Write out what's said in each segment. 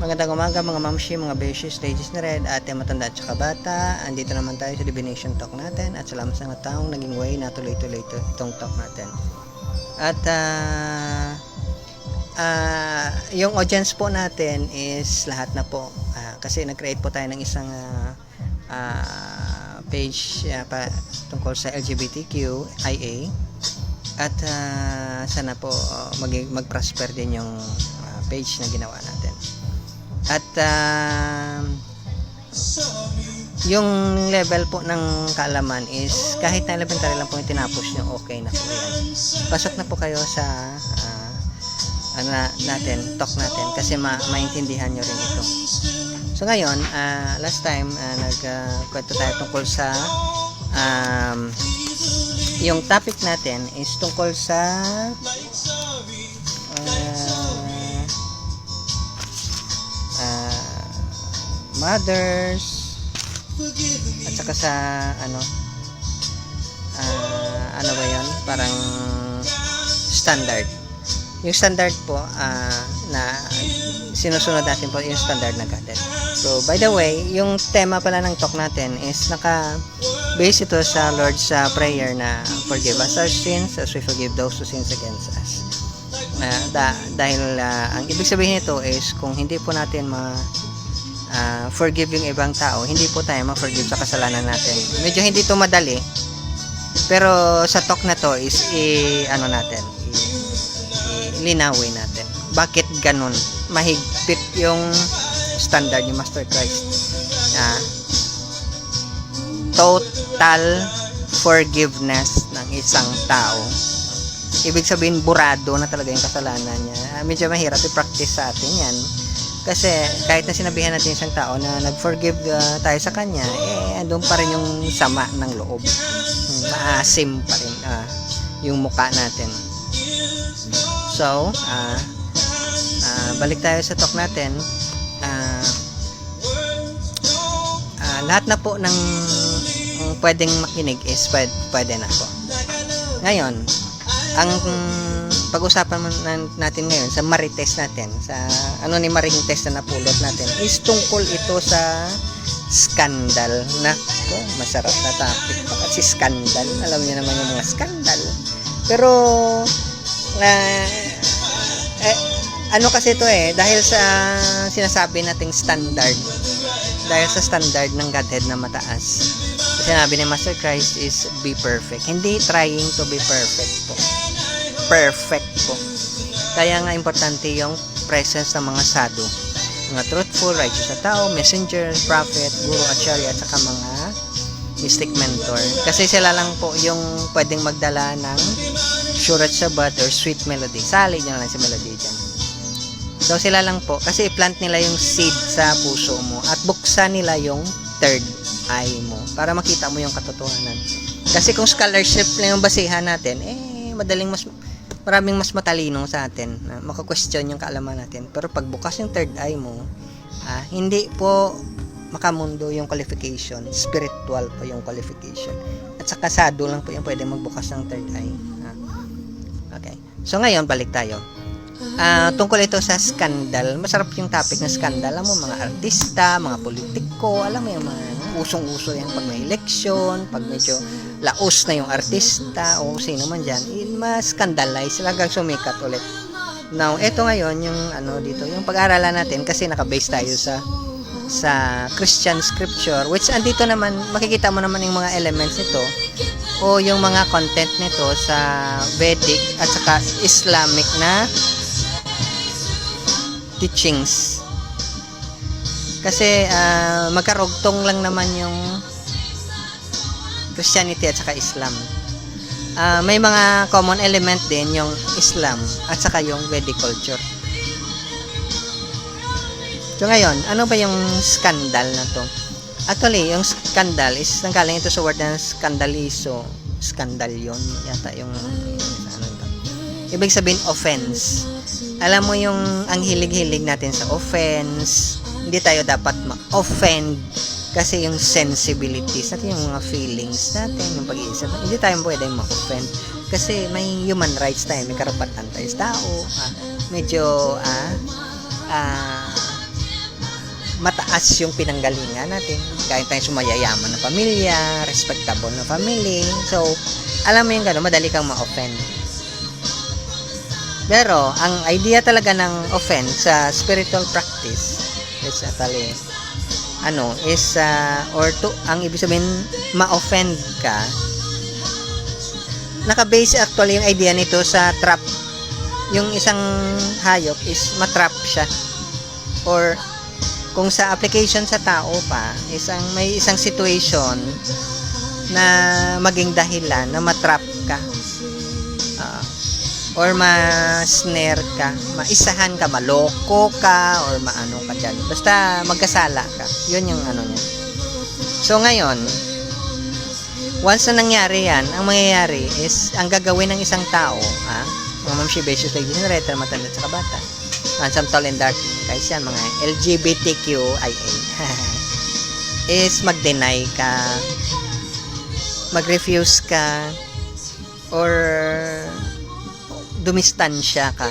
Magandang umaga mga mamshi, mga beshies, ladies na red, ate matanda at saka bata. Andito naman tayo sa divination talk natin at salamat sa mga taong naging way na tuloy-tuloy ito, itong talk natin. At ah ah, yung audience po natin is lahat na po Ah, kasi nag-create po tayo ng isang ah, ah, page ah, pa, tungkol sa LGBTQ IA at ah, sana po ah, mag mag-prosper din yung ah, page na ginawa natin. At ah, yung level po ng kaalaman is kahit na elementary lang po yung tinapos nyo, okay na po yan. Pasok na po kayo sa ah, ano na, natin, talk natin kasi ma maintindihan nyo rin ito. So ngayon, ah, last time uh, nagkwento tayo tungkol sa um, yung topic natin is tungkol sa mothers at saka sa ano ah, ano ba yon parang standard. Yung standard po ah, na sinusunod natin po yung standard na cadet so by the way yung tema pala ng talk natin is naka base ito sa Lord's ah, prayer na forgive us our sins as we forgive those who sins against us. Na da, dahil ah, ang ibig sabihin nito is kung hindi po natin ma ah, forgive yung ibang tao, hindi po tayo ma-forgive sa kasalanan natin. Medyo hindi to madali. Pero sa talk na to is i ano natin, i, linawin natin. Bakit ganun? Mahigpit yung standard ni Master Christ. Ah, total forgiveness ng isang tao ibig sabihin burado na talaga yung kasalanan niya. Ah, medyo mahirap i-practice sa atin yan. Kasi kahit na sinabihan natin isang tao na nag-forgive ah, tayo sa kanya, eh andun pa rin yung sama ng loob. Hmm, maasim pa rin ah, yung mukha natin. So, ah, ah, balik tayo sa talk natin. Ah, ah, lahat na po ng pwedeng makinig is pwede, pwede na po. Ngayon, ang pag-usapan natin ngayon sa marites natin, sa ano ni marites na napulot natin, is tungkol ito sa scandal. Nako, masarap na topic pa kasi scandal. Alam niyo naman yung mga scandal. Pero, ah, eh, ano kasi ito eh, dahil sa sinasabi nating standard, dahil sa standard ng Godhead na mataas, sinabi ni Master Christ is be perfect. Hindi trying to be perfect po. Perfect po. Kaya nga importante yung presence ng mga sadhu. Mga truthful, righteous na tao, messenger, prophet, guru, acharya, at saka mga mystic mentor. Kasi sila lang po yung pwedeng magdala ng Shurat Shabbat or sweet melody. Sali nyo lang si melody dyan. So sila lang po, kasi i-plant nila yung seed sa puso mo at buksan nila yung third eye mo para makita mo yung katotohanan. Kasi kung scholarship lang yung basihan natin, eh madaling mas maraming mas matalino sa atin na maka-question yung kaalaman natin. Pero pag bukas yung third eye mo, ah, hindi po makamundo yung qualification, spiritual po yung qualification. At sa kasado lang po yung pwede magbukas ng third eye. Ah. Okay. So ngayon balik tayo. Ah, tungkol ito sa scandal. Masarap yung topic ng scandal. Alam mo, mga artista, mga politiko, alam mo yung mga usong-uso yan pag may election, pag medyo laos na yung artista o sino man dyan, ma-scandalize hanggang sumikat ulit. Now, ito ngayon yung ano dito, yung pag-aaralan natin kasi naka-base tayo sa sa Christian scripture which andito naman makikita mo naman yung mga elements nito o yung mga content nito sa Vedic at saka Islamic na teachings. Kasi ah, magkarugtong lang naman yung Christianity at saka Islam. Ah, may mga common element din yung Islam at saka yung Vedic culture. So ngayon, ano ba yung scandal na to? Actually, yung scandal is nanggaling ito sa word na scandalizo. Scandal yun. Yata yung ano ito. Ibig sabihin, offense. Alam mo yung ang hilig-hilig natin sa offense, hindi tayo dapat ma-offend kasi yung sensibilities natin, yung mga feelings natin, yung pag-iisip, hindi tayo pwede ma-offend kasi may human rights tayo, may karapatan tayo sa tao, ah, medyo, ah, ah, mataas yung pinanggalingan natin. Kaya tayong sumayayaman na pamilya, respectable na family. So, alam mo yung gano'n, madali kang ma-offend. Pero, ang idea talaga ng offend sa spiritual practice is actually, ano, is, uh, or to, ang ibig sabihin, ma-offend ka, naka-base actually yung idea nito sa trap. Yung isang hayop is matrap siya. Or, kung sa application sa tao pa, isang, may isang situation na maging dahilan na matrap ka. Or ma-snare ka, maisahan ka, maloko ka, or maano ka dyan. Basta magkasala ka. Yun yung ano niya. So ngayon, once na nangyari yan, ang mangyayari is, ang gagawin ng isang tao, ha, mga mamshi basis ladies and retro, matanda at saka bata, handsome, tall, and dark, guys yan, mga LGBTQIA, is mag-deny ka, mag-refuse ka, or dumistansya ka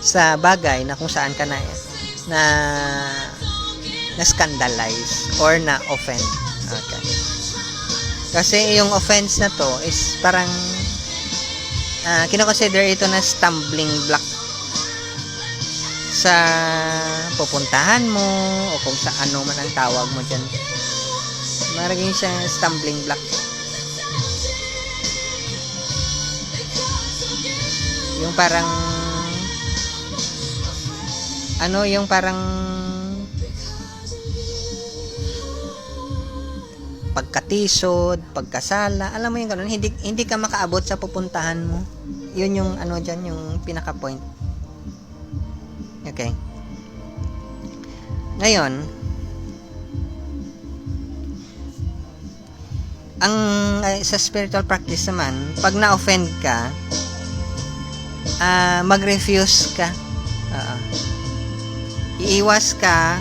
sa bagay na kung saan ka na na na scandalize or na offend. Okay. Kasi yung offense na to is parang uh, kinoconsider ito na stumbling block sa pupuntahan mo o kung sa ano man ang tawag mo dyan. Maraging siya stumbling block. Yung parang ano yung parang pagkatisod, pagkasala, alam mo yung ganun, hindi, hindi ka makaabot sa pupuntahan mo. Yun yung ano dyan, yung pinaka-point. Okay. Ngayon, ang uh, sa spiritual practice naman, pag na-offend ka, uh, mag-refuse ka. Uh, iiwas ka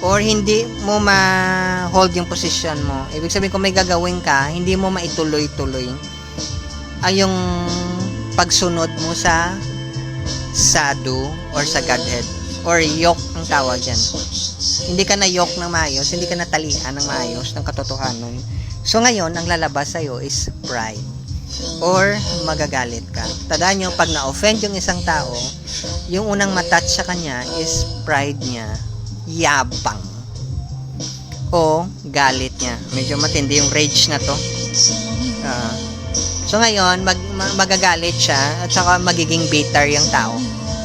or hindi mo ma-hold yung position mo. Ibig sabihin kung may gagawin ka, hindi mo maituloy-tuloy ay yung pagsunod mo sa sadu or sa Godhead or yoke ang tawag dyan. Hindi ka na yoke ng maayos, hindi ka na talian ng maayos ng katotohanan. So ngayon, ang lalabas sa'yo is pride or magagalit ka. Tandaan nyo, pag na-offend yung isang tao, yung unang matouch sa kanya is pride niya, yabang, o galit niya. Medyo matindi yung rage na to. Uh, so ngayon, mag, magagalit siya at saka magiging bitter yung tao.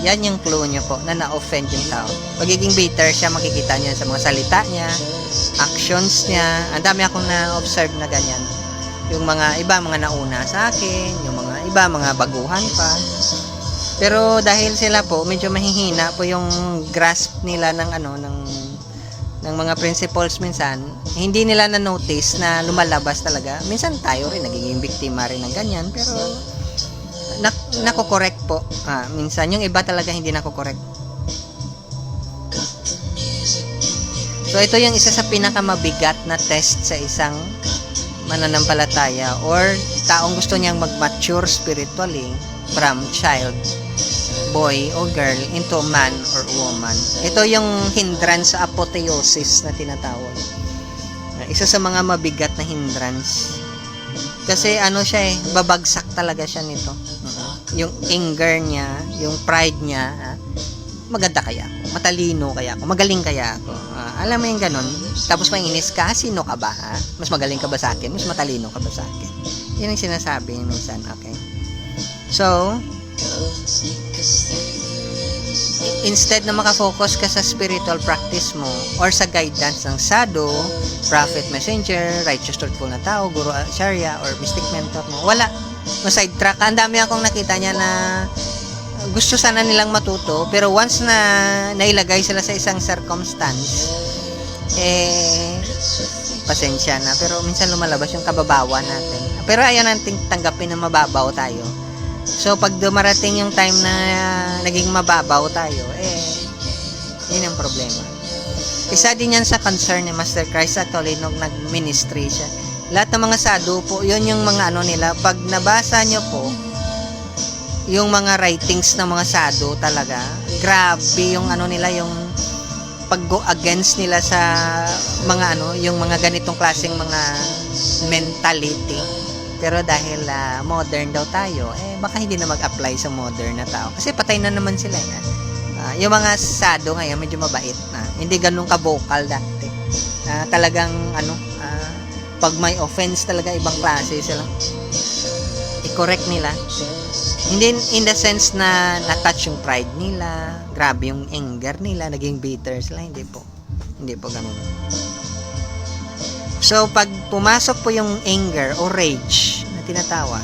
Yan yung clue niya po, na na-offend yung tao. Magiging bitter siya, makikita niya sa mga salita niya, actions niya. Ang dami akong na-observe na ganyan yung mga iba mga nauna sa akin, yung mga iba mga baguhan pa. Pero dahil sila po medyo mahihina po yung grasp nila ng ano ng ng mga principles minsan, hindi nila na notice na lumalabas talaga. Minsan tayo rin nagiging biktima rin ng ganyan, pero na, nako-correct po. Ah, minsan yung iba talaga hindi nako-correct. So ito yung isa sa pinakamabigat na test sa isang mananampalataya or taong gusto niyang mag-mature spiritually from child, boy o girl into man or woman. Ito yung hindrance sa apotheosis na tinatawag. Isa sa mga mabigat na hindrance. Kasi ano siya eh, babagsak talaga siya nito. Yung anger niya, yung pride niya, maganda kaya ako, matalino kaya ako, magaling kaya ako. Uh, alam mo yung ganun. Tapos mainis ka, sino ka ba? Ha? Mas magaling ka ba sa akin? Mas matalino ka ba sa akin? Yan ang sinasabi minsan, okay? So, instead na makafocus ka sa spiritual practice mo or sa guidance ng sadhu, prophet, messenger, righteous, truthful na tao, guru, sharia, or mystic mentor mo, wala. Ma-sidetrack. Ang dami akong nakita niya na gusto sana nilang matuto pero once na nailagay sila sa isang circumstance eh pasensya na. Pero minsan lumalabas yung kababawan natin. Pero ayaw nating tanggapin na mababaw tayo. So pag dumarating yung time na naging mababaw tayo eh yun ang problema. Isa din yan sa concern ni Master Christ actually nung nag-ministry siya. Lahat ng mga sadu po yun yung mga ano nila. Pag nabasa nyo po yung mga writings ng mga sado talaga, grabe yung ano nila, yung pag-go against nila sa mga ano, yung mga ganitong klaseng mga mentality. Pero dahil ah, modern daw tayo, eh baka hindi na mag-apply sa modern na tao. Kasi patay na naman sila eh. Ah, yung mga sado ngayon medyo mabait na. Hindi ganun ka-vocal dati. Ah, talagang ano, ah, pag may offense talaga ibang klase sila. I-correct nila. Hindi in the sense na na-touch yung pride nila, grabe yung anger nila, naging bitter sila, hindi po. Hindi po ganun. So, pag pumasok po yung anger o rage na tinatawag,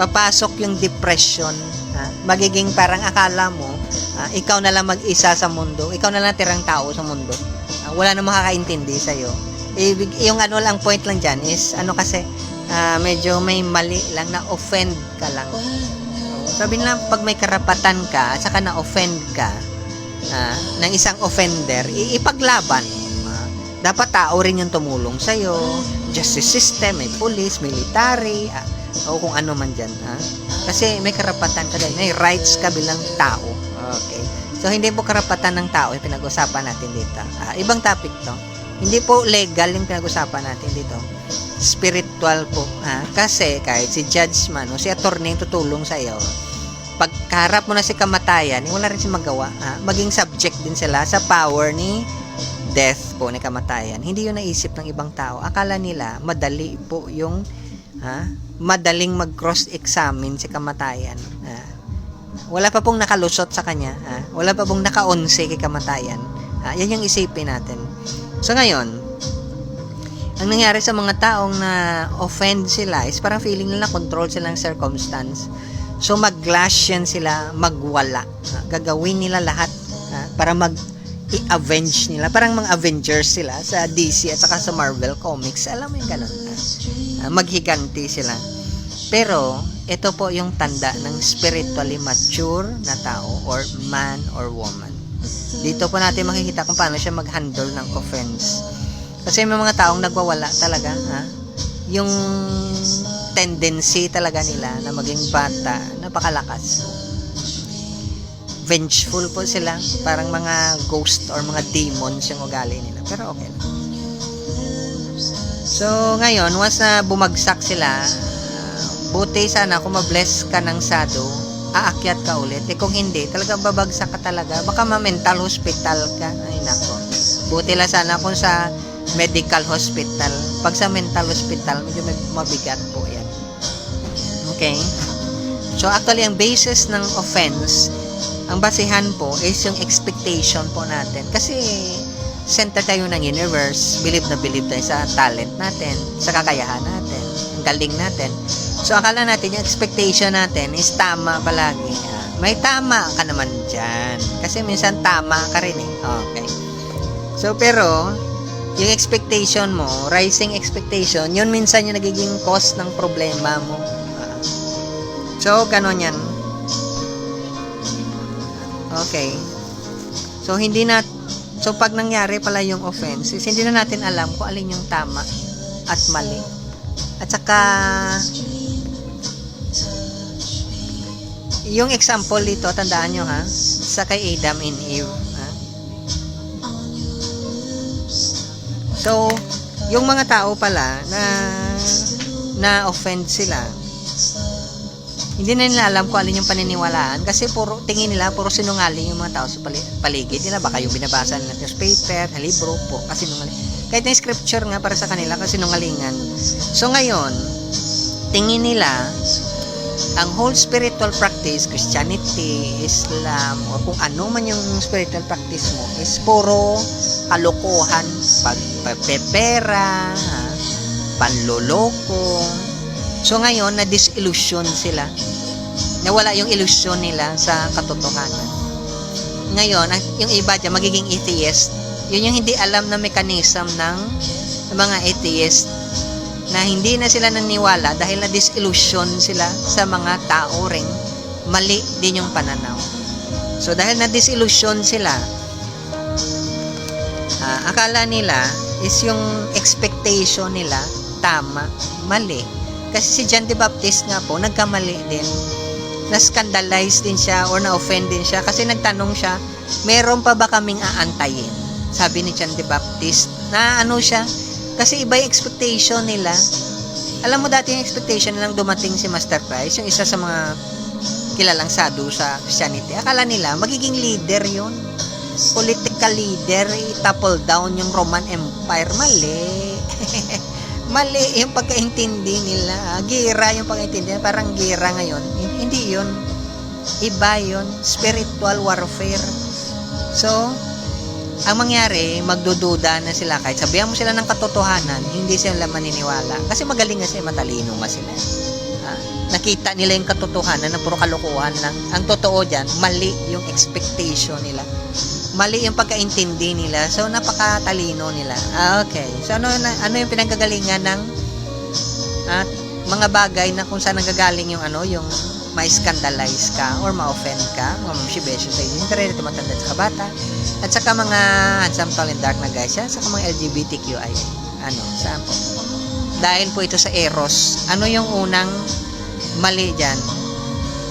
papasok yung depression, ha? magiging parang akala mo, ah, ikaw na lang mag-isa sa mundo, ikaw na lang tirang tao sa mundo. Ah, wala na makakaintindi sa'yo. Ibig, yung ano lang point lang dyan is, ano kasi, ah, medyo may mali lang na offend ka lang. Sabi nila, pag may karapatan ka, at saka na-offend ka, ah, ng isang offender, ipaglaban. Ah, dapat tao rin yung tumulong sa'yo, justice system, may police, military, ah, o kung ano man dyan. ah. Kasi may karapatan ka din, may rights ka bilang tao. Okay. So, hindi po karapatan ng tao yung pinag-usapan natin dito. Ah, ibang topic to. Hindi po legal yung pinag-usapan natin dito. Spiritual po. Ha? Kasi kahit si judge man o si attorney tutulong sa iyo, pagkaharap mo na si kamatayan, eh, wala rin si magawa. Ha? Maging subject din sila sa power ni death po ni kamatayan. Hindi yun naisip ng ibang tao. Akala nila madali po yung ha? madaling mag-cross-examine si kamatayan. Ha? Wala pa pong nakalusot sa kanya. Ha? Wala pa pong naka-onse kay kamatayan. Ha? Yan yung isipin natin. So ngayon, ang nangyari sa mga taong na offend sila is parang feeling nila control sila ng circumstance. So mag-glash yan sila, magwala. Gagawin nila lahat ha? para mag i-avenge nila. Parang mga Avengers sila sa DC at saka sa Marvel Comics. Alam mo yung ganun. Ah, maghiganti sila. Pero, ito po yung tanda ng spiritually mature na tao or man or woman. Dito po natin makikita kung paano siya mag-handle ng offense. Kasi may mga taong nagwawala talaga, ha? Yung tendency talaga nila na maging bata, napakalakas. Vengeful po sila, parang mga ghost or mga demons yung ugali nila. Pero okay lang. So, ngayon, once na bumagsak sila, ah, buti sana kung mabless ka ng sado, aakyat ka ulit. Eh kung hindi, talaga babagsak ka talaga. Baka ma-mental hospital ka. Ay nako. Buti lang sana kung sa medical hospital. Pag sa mental hospital, medyo mabigat po yan. Okay? So actually, ang basis ng offense, ang basihan po is yung expectation po natin. Kasi center tayo ng universe, believe na believe tayo sa talent natin, sa kakayahan natin, ang galing natin. So akala natin yung expectation natin is tama palagi. May tama ka naman dyan. Kasi minsan tama ka rin eh. Okay. So pero, yung expectation mo, rising expectation, yun minsan yung nagiging cause ng problema mo. So, ganon yan. Okay. So, hindi na, so pag nangyari pala yung offense, is hindi na natin alam kung alin yung tama at mali. At saka, yung example dito, tandaan nyo ha, sa kay Adam and Eve. So, yung mga tao pala na na offend sila, hindi na nila alam kung alin yung paniniwalaan kasi puro tingin nila puro sinungaling yung mga tao sa pali- paligid nila baka yung binabasa nila newspaper, libro po kasi sinungaling. Kahit na scripture nga para sa kanila kasi sinungalingan. So ngayon, tingin nila ang whole spiritual practice, Christianity, Islam, o kung ano man yung spiritual practice mo, is puro kalokohan, pagpepera, panloloko. So ngayon, na-disillusion sila. Nawala yung illusion nila sa katotohanan. Ngayon, yung iba dyan, magiging atheist. Yun yung hindi alam na mechanism ng mga atheist na hindi na sila naniwala dahil na disillusion sila sa mga tao ring mali din yung pananaw. So dahil na disillusion sila, ah, akala nila is yung expectation nila tama, mali. Kasi si John the Baptist nga po, nagkamali din. Na-scandalize din siya or na-offend din siya kasi nagtanong siya, meron pa ba kaming aantayin? sabi ni John the Baptist, na ano siya, kasi iba yung expectation nila. Alam mo dati yung expectation nilang dumating si Master Christ, yung isa sa mga kilalang sadhu sa Christianity. Akala nila, magiging leader yun. Political leader, i-topple down yung Roman Empire. Mali. Mali yung pagkaintindi nila. Gira yung pagkaintindi. Parang gira ngayon. Hindi yun. Iba yun. Spiritual warfare. So, ang mangyari, magdududa na sila kahit sabihan mo sila ng katotohanan, hindi sila maniniwala. Kasi magaling kasi matalino nga sila. Ah, nakita nila yung katotohanan na puro kalokohan lang. Ang totoo dyan, mali yung expectation nila. Mali yung pagkaintindi nila. So, napakatalino nila. Ah, okay. So, ano, ano yung pinanggagalingan ng at mga bagay na kung saan nanggagaling yung ano, yung ma-scandalize ka or ma-offend ka, mga mamsibesyo sa internet, tumatanda sa kabata, at saka mga handsome, tall, and dark na guys, yan, saka mga LGBTQI, ano, saan po? Dahil po ito sa Eros, ano yung unang mali dyan?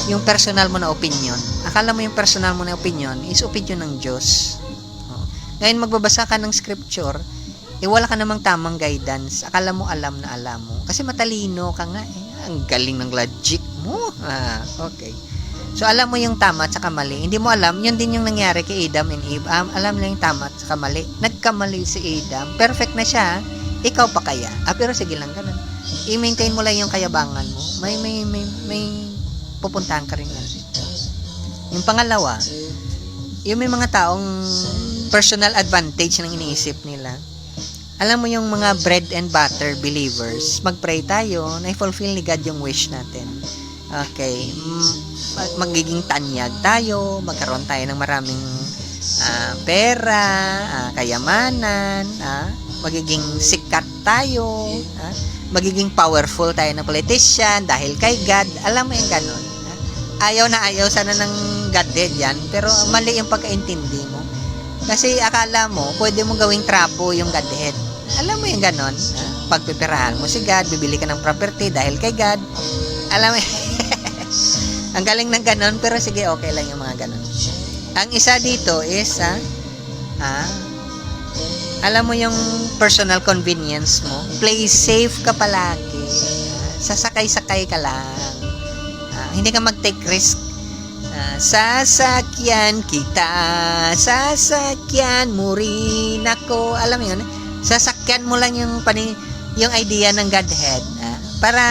Yung personal mo na opinion. Akala mo yung personal mo na opinion is opinion ng Diyos. Oh. Ngayon, magbabasa ka ng scripture, eh wala ka namang tamang guidance. Akala mo alam na alam mo. Kasi matalino ka nga eh. Ang galing ng logic mo. Ah, okay. So, alam mo yung tama at saka mali. Hindi mo alam, yun din yung nangyari kay Adam and Eve. Um, alam na yung tama at saka mali. Nagkamali si Adam. Perfect na siya. Ikaw pa kaya? Ah, pero sige lang ganun. I-maintain mo lang yung kayabangan mo. May, may, may, may pupuntahan ka rin lang. Yung pangalawa, yung may mga taong personal advantage ng iniisip nila. Alam mo yung mga bread and butter believers, mag-pray tayo na i-fulfill ni God yung wish natin. Okay. Mm, mag- magiging tanyag tayo, magkaroon tayo ng maraming ah, pera, ah, kayamanan, ah, magiging sikat tayo, ah, magiging powerful tayo na politician dahil kay God. Alam mo yung ganun. ah. Ayaw na ayaw sana ng Godhead yan, pero mali yung pagkaintindi mo. Kasi akala mo, pwede mo gawing trapo yung Godhead. Alam mo yung ganon? ah, Pagpipirahan mo si God, bibili ka ng property dahil kay God. Alam mo, ang galing ng ganon, pero sige, okay lang yung mga ganon. Ang isa dito is, ah, ah, alam mo yung personal convenience mo, play safe ka palagi. Sasakay-sakay ka lang. Ah, hindi ka mag-take risk. Ah, sasakyan kita, sasakyan mo rin ako. Alam mo yun? Sasakyan mo lang yung pani yung idea ng Godhead. ah, para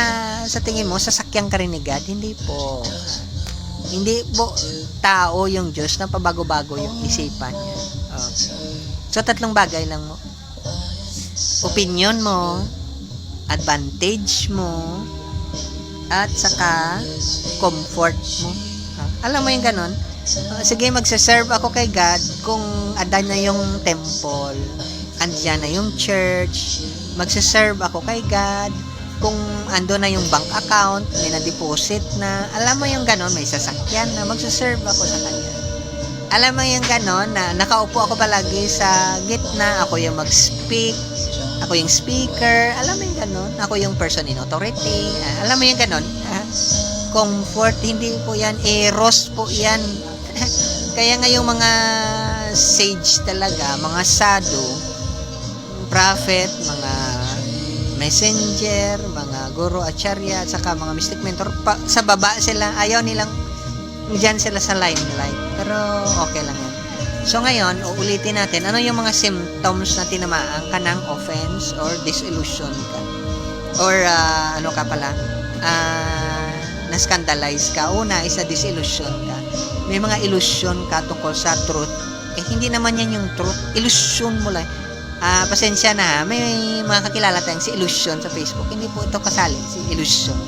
sa tingin mo, sasakyan ka rin ni God. Hindi po. Hindi po tao yung Diyos na pabago-bago yung isipan niya. Okay. So, tatlong bagay lang mo. Opinion mo, advantage mo, at saka comfort mo. Alam mo yung ganon? Ah, sige, magsaserve ako kay God kung andan na yung temple, andyan na yung church, magsaserve ako kay God kung ando na yung bank account, may na-deposit na, alam mo yung ganon, may sasakyan na, magsaserve ako sa kanya. Alam mo yung ganon na nakaupo ako palagi sa gitna, ako yung mag-speak, ako yung speaker, alam mo yung ganon, ako yung person in authority, Ah, alam mo yung ganon, ah, comfort, hindi po yan, eros po yan. Kaya nga yung mga sage talaga, mga sadhu, prophet, mga messenger, mga guru, acharya, at saka mga mystic mentor, pa, sa baba sila, ayaw nilang dyan sila sa limelight. Pero okay lang yan. So ngayon, uulitin natin, ano yung mga symptoms na tinamaan ka ng offense or disillusion ka? Or ah, ano ka pala? Ah, na-scandalize ka. Una is na disillusion ka. May mga illusion ka tungkol sa truth. Eh, hindi naman yan yung truth. Illusion mo lang. Ah, pasensya na ha. May mga kakilala tayong si Illusion sa Facebook. Hindi po ito kasali, si Illusion.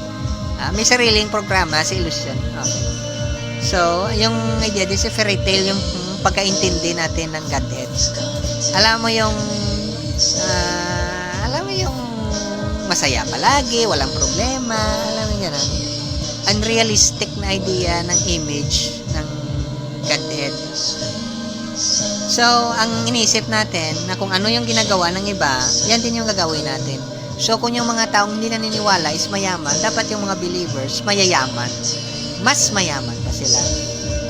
Ah, may sariling programa si Illusion. Okay. So, yung idea din si fairy tale, yung pagkaintindi natin ng Godhead. Alam mo yung, ah, alam mo yung masaya palagi, walang problema, alam mo yun, unrealistic na idea ng image ng Godhead. So, ang iniisip natin na kung ano yung ginagawa ng iba, yan din yung gagawin natin. So, kung yung mga taong hindi naniniwala is mayaman, dapat yung mga believers mayayaman. Mas mayaman pa sila.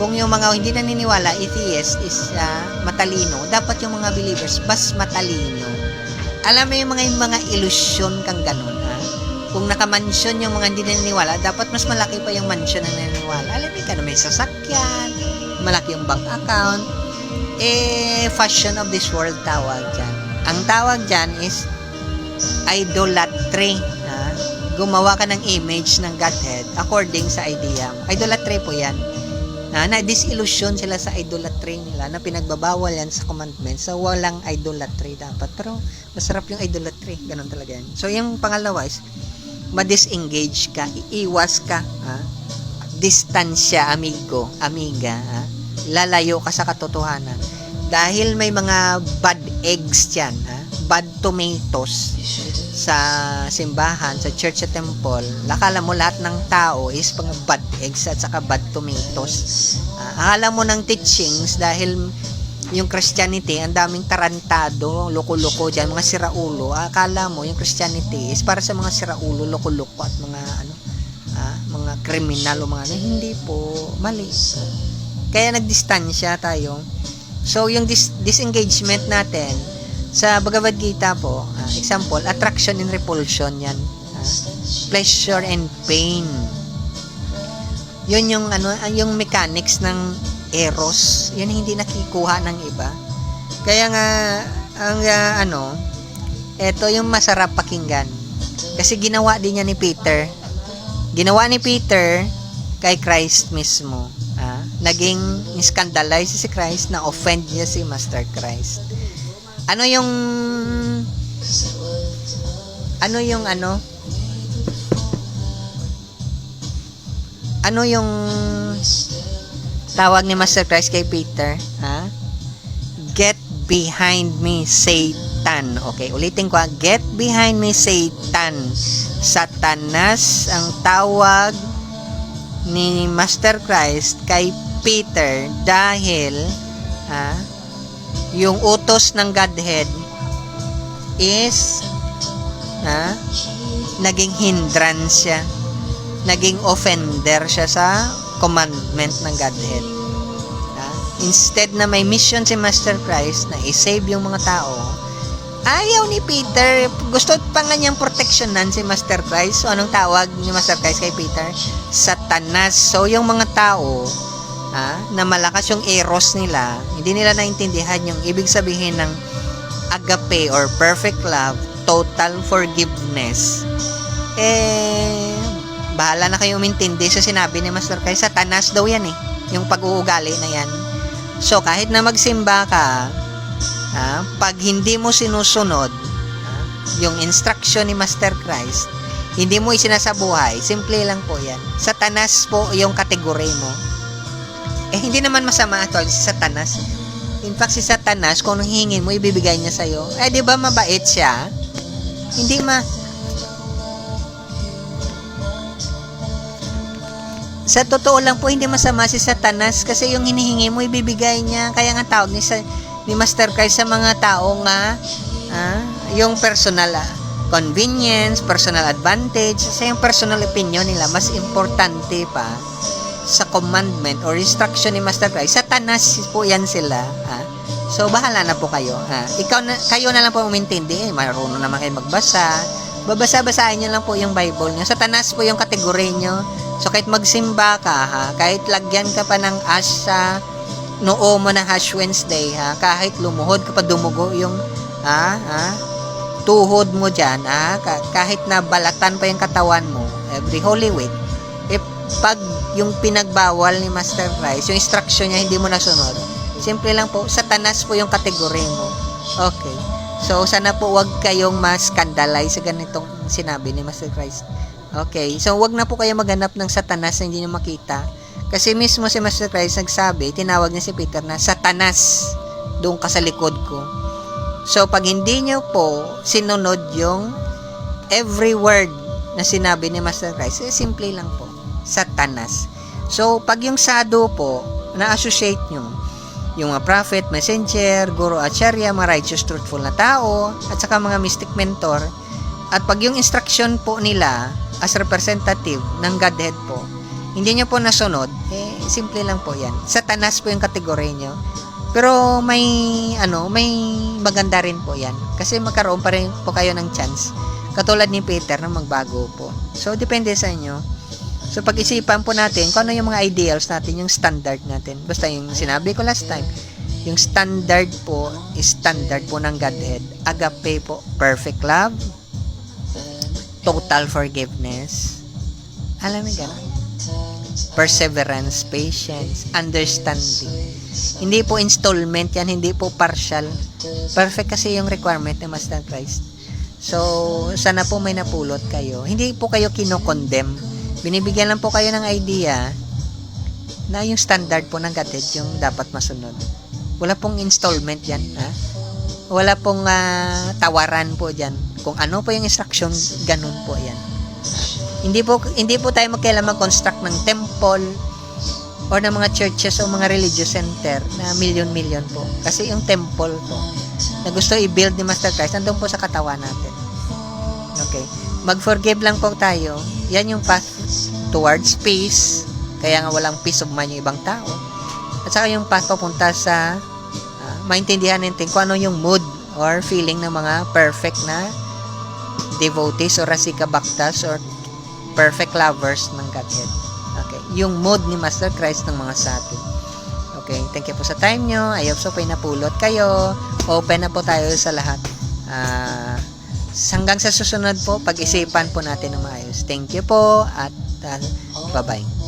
kung yung mga hindi naniniwala, atheist is ah, matalino, dapat yung mga believers mas matalino. Alam mo yung mga yung mga ilusyon kang ganun? Kung nakamansyon yung mga hindi naniniwala, dapat mas malaki pa yung mansyon na naniniwala. Alam mo ka may sasakyan, malaki yung bank account, eh, fashion of this world tawag dyan. Ang tawag dyan is idolatry. Ha? Gumawa ka ng image ng Godhead according sa idea mo. Idolatry po yan. Na, na disillusion sila sa idolatry nila na pinagbabawal yan sa commandments. So, walang idolatry dapat. Pero, masarap yung idolatry. Ganun talaga yan. So, yung pangalawa is, ma-disengage ka, iiwas ka, ha? distansya, amigo, amiga, ha? Lalayo ka sa katotohanan. Dahil may mga bad eggs dyan, ha? bad tomatoes sa simbahan, sa church at temple, lakala mo lahat ng tao is mga bad eggs at saka bad tomatoes. Ah, akala mo ng teachings dahil yung Christianity, ang daming tarantado, loko-loko dyan, mga siraulo. Akala mo yung Christianity is para sa mga siraulo, loko-loko at mga ano, ah, mga kriminal o mga ano. Hindi po, mali. Kaya nagdistansya tayo. So, yung dis- disengagement natin, sa Bhagavad Gita po, ah, example, attraction and repulsion yan. ah, pleasure and pain. Yun yung ano, ah, yung mechanics ng eros. Yan hindi nakikuha ng iba. Kaya nga ang ah, ano, ito yung masarap pakinggan. Kasi ginawa din niya ni Peter. Ginawa ni Peter kay Christ mismo. Naging scandalize si Christ na offend niya si Master Christ. Ano yung ano yung ano? Ano yung tawag ni Master Christ kay Peter ha? Get behind me Satan. Okay ulitin ko get behind me Satan. Satanas ang tawag ni Master Christ kay Peter dahil ha yung utos ng Godhead is ha, naging hindrance siya. Naging offender siya sa commandment ng Godhead. Ha? Instead na may mission si Master Christ na i-save yung mga tao, ayaw ni Peter, gusto pa nga niyang proteksyonan si Master Christ. So, anong tawag ni Master Christ kay Peter? Satanas. So, yung mga tao, ha, na malakas yung eros nila, hindi nila naintindihan yung ibig sabihin ng agape or perfect love, total forgiveness. Eh, bahala na kayo umintindi sa sinabi ni Master Kai. Satanas daw yan eh. Yung pag-uugali na yan. So, kahit na magsimba ka, ha, pag hindi mo sinusunod yung instruction ni Master Christ, hindi mo isinasabuhay, simple lang po yan. Satanas po yung kategory mo. Eh, hindi naman masama ito si Satanas. In fact, si Satanas, kung hingin mo, ibibigay niya sa'yo. Eh, di ba mabait siya? Hindi ma... Sa totoo lang po, hindi masama si Satanas kasi yung hinihingi mo, ibibigay niya. Kaya nga tawag ni, sa, ni Master Christ sa mga tao nga, ah, yung personal ah, convenience, personal advantage, sa yung personal opinion nila, mas importante pa sa commandment or instruction ni Master Christ, satanas po yan sila. Ha? So, bahala na po kayo. Ha? Ikaw na, kayo na lang po umintindi. Eh, marunong naman kayo magbasa. Babasa-basahin nyo lang po yung Bible nyo. Satanas po yung kategory nyo. So, kahit magsimba ka, ha? kahit lagyan ka pa ng ash sa noo mo ng Ash Wednesday, ha? kahit lumuhod ka pa dumugo yung ha? Ha? tuhod mo dyan, ha? Ka- kahit na balatan pa yung katawan mo, every Holy Week, if pag yung pinagbawal ni Master Christ, yung instruction niya hindi mo nasunod, simple lang po, satanas po yung kategory mo. Okay. So, sana po wag kayong ma-scandalize sa ganitong sinabi ni Master Christ. Okay. So, wag na po kayo maghanap ng satanas na hindi nyo makita. Kasi mismo si Master Christ nagsabi, tinawag niya si Peter na satanas doon ka sa likod ko. So, pag hindi nyo po sinunod yung every word na sinabi ni Master Christ, eh, simple lang po satanas. So, pag yung sado po, na-associate nyo, yung mga prophet, messenger, guru, acharya, mga righteous, truthful na tao, at saka mga mystic mentor, at pag yung instruction po nila as representative ng Godhead po, hindi nyo po nasunod, eh, simple lang po yan. Satanas po yung kategory nyo. Pero may, ano, may maganda rin po yan. Kasi magkaroon pa rin po kayo ng chance. Katulad ni Peter na magbago po. So, depende sa inyo. So, pag-isipan po natin kung ano yung mga ideals natin, yung standard natin. Basta yung sinabi ko last time, yung standard po is standard po ng Godhead. Agape po, perfect love, total forgiveness. Alam mo gano'n? Perseverance, patience, understanding. Hindi po installment yan, hindi po partial. Perfect kasi yung requirement ni Master Christ. So, sana po may napulot kayo. Hindi po kayo kinokondemn. Binibigyan lang po kayo ng idea na yung standard po ng Godhead yung dapat masunod. Wala pong installment yan, ha? Wala pong ah, tawaran po diyan. Kung ano po yung instruction, ganun po yan. Hindi po hindi po tayo magkailangan mag-construct ng temple or ng mga churches o mga religious center na million-million po. Kasi yung temple po na gusto i-build ni Master Christ, nandun po sa katawan natin. Okay. Mag-forgive lang po tayo. Yan yung path towards peace. Kaya nga walang peace of mind yung ibang tao. At saka yung path papunta sa ah, maintindihan natin kung ano yung mood or feeling ng mga perfect na devotees or rasika bhaktas or perfect lovers ng Godhead. Okay. Yung mood ni Master Christ ng mga sabi. Okay. Thank you po sa time nyo. I hope so po napulot kayo. Open na po tayo sa lahat. Ah, hanggang sa susunod po, pag-isipan po natin ng maayos. Thank you po at ah, bye-bye.